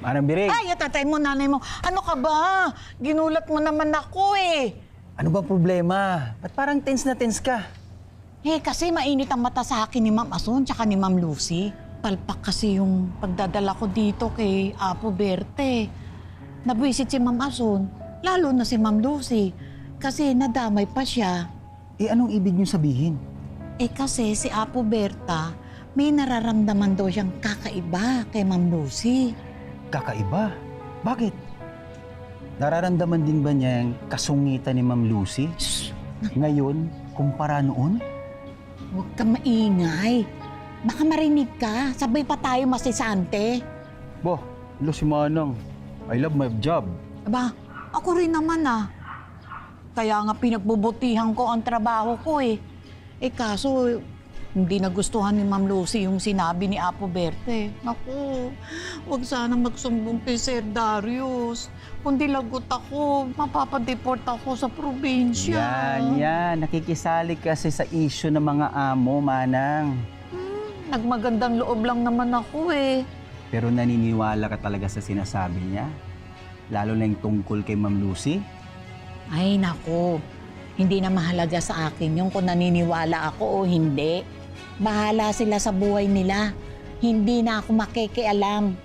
Manang Birig, Ay, tatay mo, nanay mo. Ano ka ba? Ginulat mo naman ako eh. ano ba problema? Ba't parang tense na tense ka? Eh, kasi mainit ang mata sa akin ni Ma'am Asun tsaka ni Ma'am Lucy. Palpak kasi yung pagdadala ko dito kay Apo Berte. Nabwisit si Ma'am Asun, lalo na si Ma'am Lucy. Kasi nadamay pa siya. Eh, anong ibig niyo sabihin? Eh kasi si Apo Berta, may nararamdaman daw siyang kakaiba kay Ma'am Lucy. Kakaiba. Bakit? Nararamdaman din ba niya yung kasungitan ni Ma'am Lucy? Ngayon, kumpara noon? Huwag kang maingay. Baka marinig ka. Sabay pa tayo masisante. Bo, Lucy Manang, I love my job. Aba, ako rin naman ah. Kaya nga pinagbubutihan ko ang trabaho ko eh. Eh kaso, hindi nagustuhan ni Ma'am Lucy yung sinabi ni Apo Berte. Naku, huwag sana magsumbong kay Sir Darius. Kundi lagot ako, mapapadeport ako sa probinsya. Yan, yan. Nakikisali kasi sa issue ng mga amo, Manang. Nagmagandang loob lang naman ako eh. Pero naniniwala ka talaga sa sinasabi niya? Lalo na yung tungkol kay Ma'am Lucy? Ay nako, hindi na mahalaga sa akin yung kung naniniwala ako o hindi. Bahala sila sa buhay nila. Hindi na ako makikialam.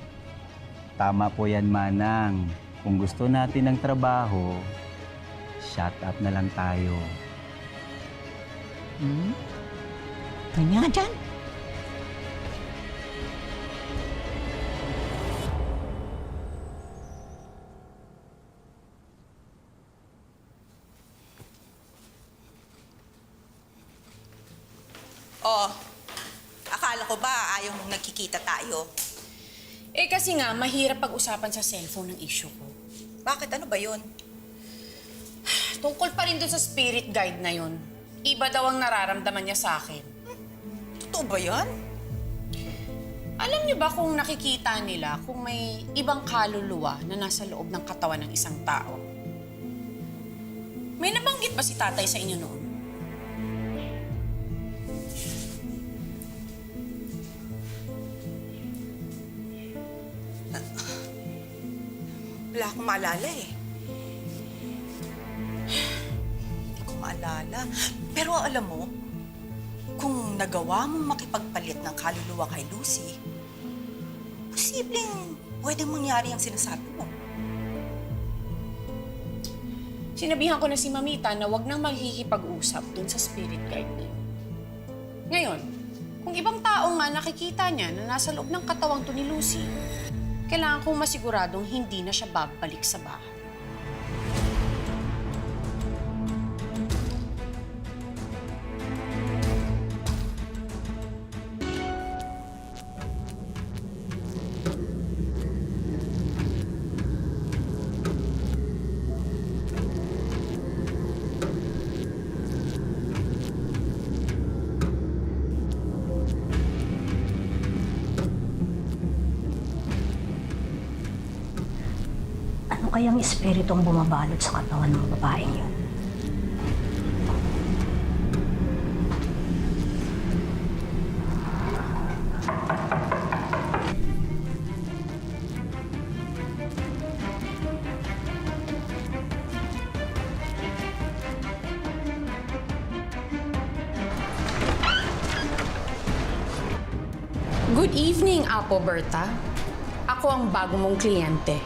Tama po yan, Manang. Kung gusto natin ng trabaho, shut up na lang tayo. Hmm? Kanya dyan? Oh, akala ko ba ayaw mong nagkikita tayo? Eh kasi nga, mahirap pag-usapan sa cellphone ng issue ko. Bakit? Ano ba yun? Tungkol pa rin dun sa spirit guide na yun. Iba daw ang nararamdaman niya sa akin. Totoo ba yan? Alam niyo ba kung nakikita nila kung may ibang kaluluwa na nasa loob ng katawan ng isang tao? May nabanggit ba si tatay sa inyo noon? Wala akong maalala eh. Hindi ko maalala. Pero alam mo, kung nagawa mong makipagpalit ng kaluluwa kay Lucy, posibleng pwedeng mangyari ang sinasabi mo. Sinabihan ko na si Mamita na wag nang maghihipag-usap dun sa spirit guide niya. Ngayon, kung ibang tao nga nakikita niya na nasa loob ng katawang to ni Lucy, kailangan kong masiguradong hindi na siya babalik sa bahay. Ano kayang espiritu ang bumabalot sa katawan ng babaeng yun? Good evening, Apo Berta. Ako ang bago mong kliyente.